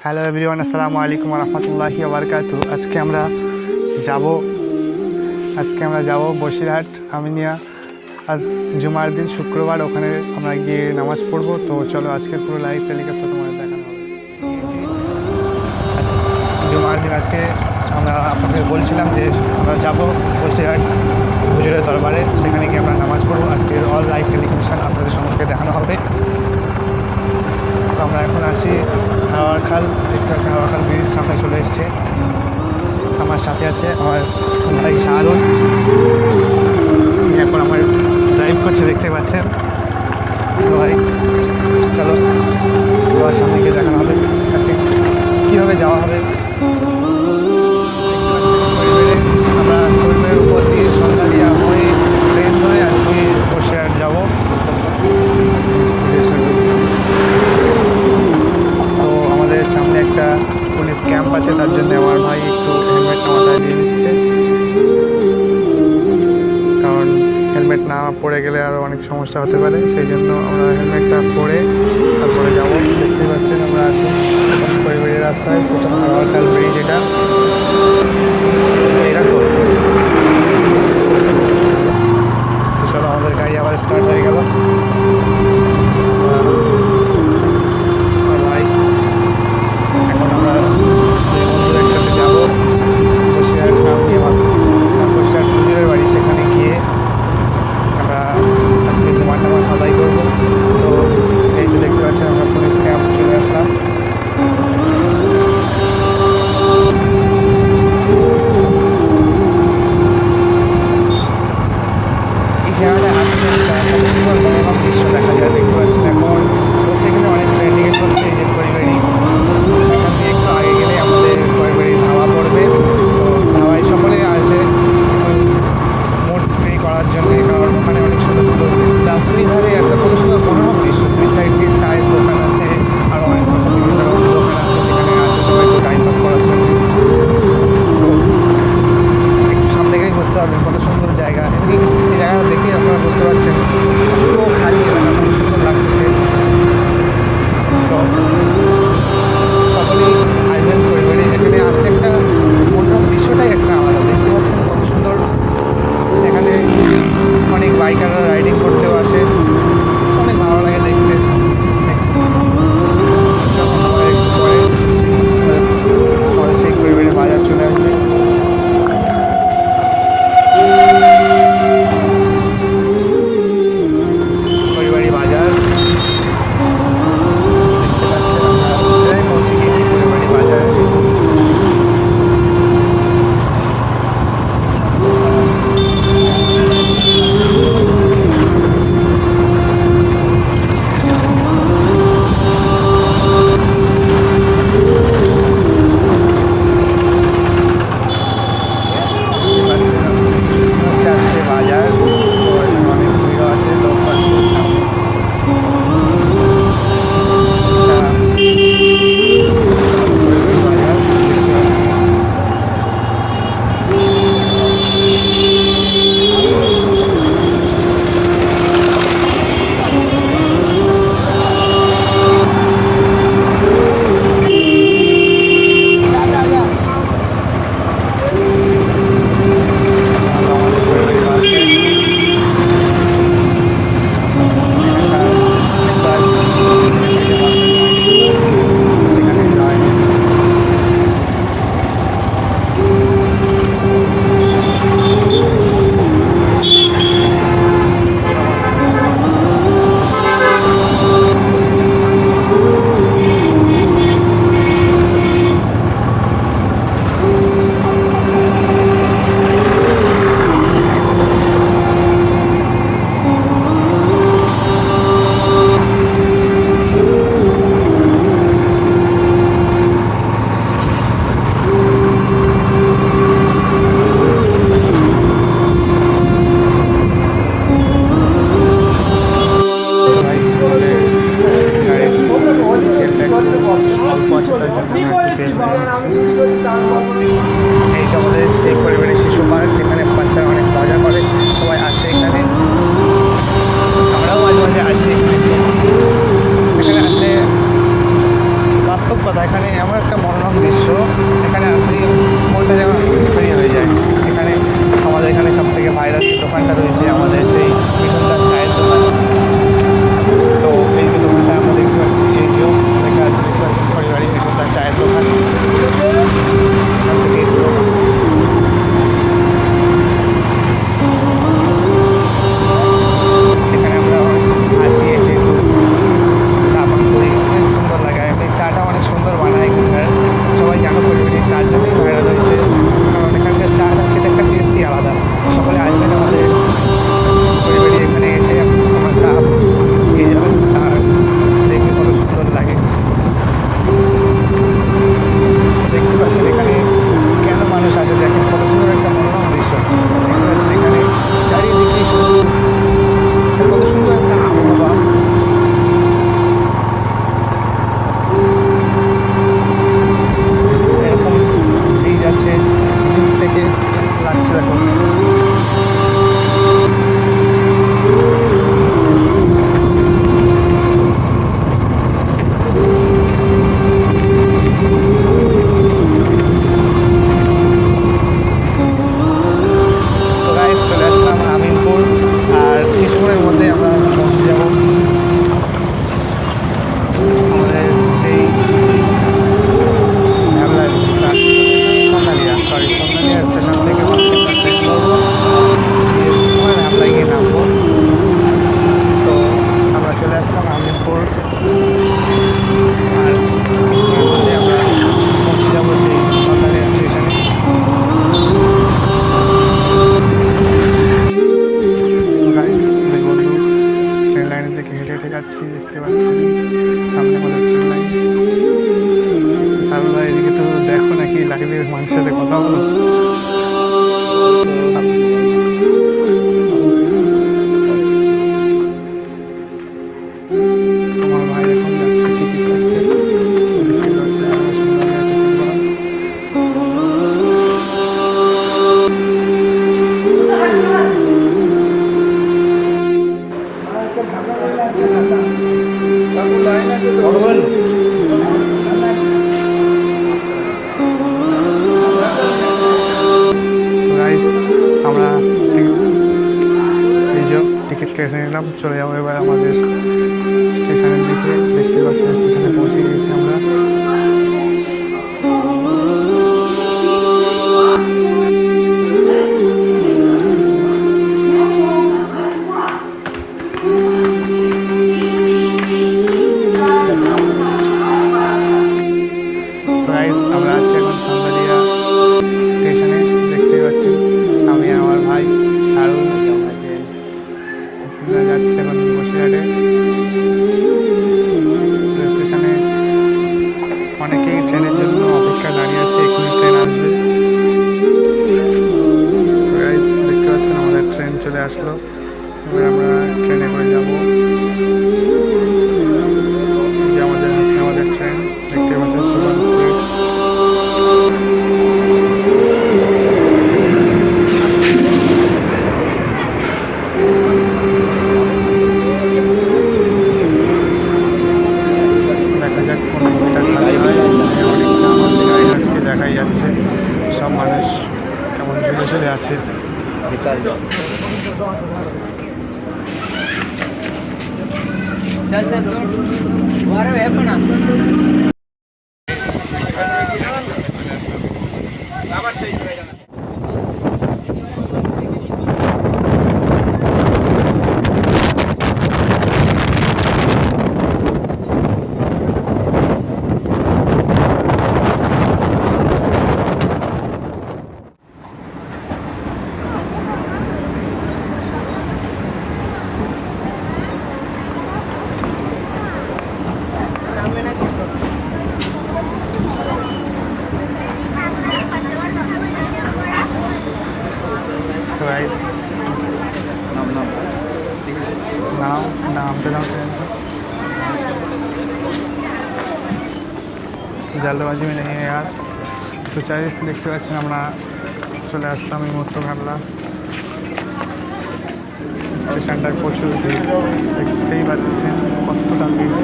Hello everyone আসসালামু আলাইকুম রহমতুল্লাহি আবরকাত আজকে আমরা যাব, আজকে আমরা যাব বসিরহাট, আমিনিয়া। আজ জুমার দিন, শুক্রবার, ওখানে আমরা গিয়ে নামাজ পড়ব। তো চলো আজকে পুরো লাইভ টেলিকাস্টটা তোমাদের দেখানো হবে। জুমার দিন আজকে আমরা আপনাদের বলছিলাম যে আমরা যাব বসিরহাট। গেলে আরও অনেক সমস্যা হতে পারে, সেই জন্য আমরা হেলমেটটা পরে তারপরে যাব। দেখতে পাচ্ছেন, আমরা আসি পরিবারের রাস্তায়, প্রথম হাওয়ারকাল ব্রিজ এটা। এরকম তো চলো, আমাদের গাড়ি আবার স্টার্ট হয়ে যাচ্ছি দেখতে পাচ্ছি সামনে কোথাও ট্রেন লাইন এদিকে তো দেখো নাকি লাগবে মানুষের সাথে কথা বলো। এই যে টিকিট কেটে নিলাম চলে যাবো এবার আমাদের স্টেশনের দিকে দেখতে পাচ্ছি স্টেশনে পৌঁছে গেছি আমরা Guys, আমরা আসলো। আমরা ট্রেনে করে যাব। আবার সেই जल्दबाजी में नहीं है यार তো চাই দেখতে পাচ্ছেন আমরা চলে আসলাম এই মুহূর্ত ভাবলা স্টেশনটার প্রচুর দেখতেই পাচ্ছেন কতটা ভিড়।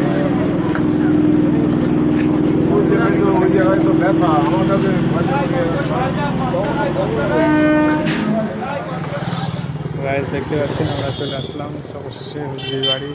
রাইস দেখতে পাচ্ছেন আমরা চলে আসলাম। সবশেষে হুজির বাড়ি।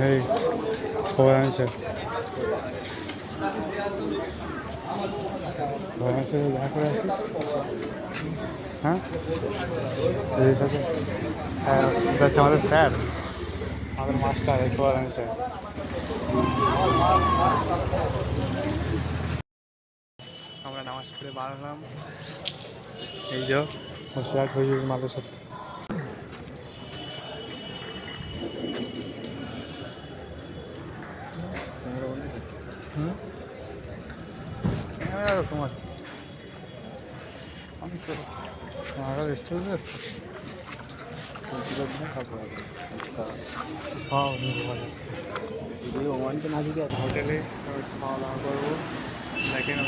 Hey, Frau Hansen. আনছে দেখা করে হ্যাঁ সাথে স্যার আমাদের স্যার আমাদের মাস্টার এই খবর আনছে আমরা নামাজ পড়ে বার এই যে হোসিয়ার হজুর মাদ্রাসা। হুম? দাদা তোমার। আমি তো তোমার স্টিল বেশ সব পারা যাচ্ছে। হোটেলে খাওয়া দাওয়া করব। দেখেন